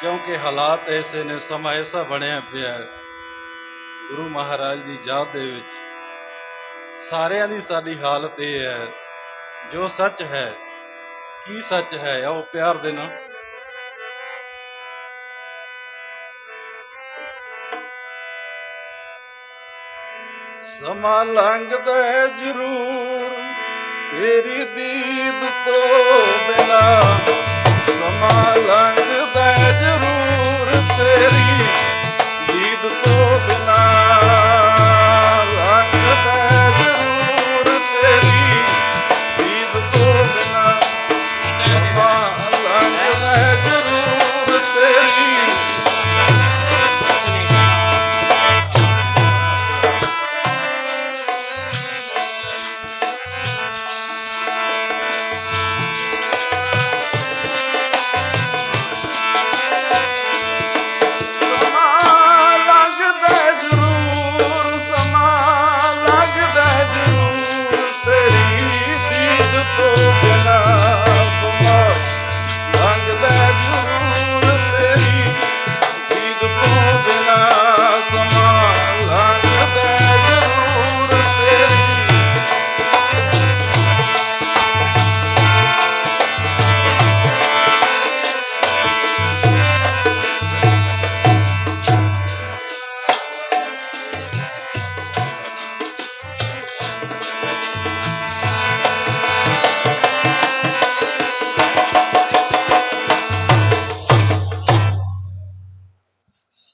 ਕਿਉਂਕਿ ਹਾਲਾਤ ਐਸੇ ਨੇ, ਸਮਾਂ ਐਸਾ ਬਣਿਆ ਪਿਆ ਹੈ। ਗੁਰੂ ਮਹਾਰਾਜ ਦੀ ਯਾਦ ਦੇ ਵਿੱਚ ਸਾਰਿਆਂ ਦੀ ਸਾਡੀ ਹਾਲਤ ਇਹ ਹੈ, ਜੋ ਸੱਚ ਹੈ, ਕੀ ਸੱਚ ਹੈ, ਆਓ ਪਿਆਰ ਦੇ ਨਾਲ। ਸਮਾਂ ਲੰਘਦਾ ਜ਼ਰੂਰ, ਤੇਰੀ ਦੀਦ ਤੋਂ ਬਿਨਾ। ਸਮਾਂ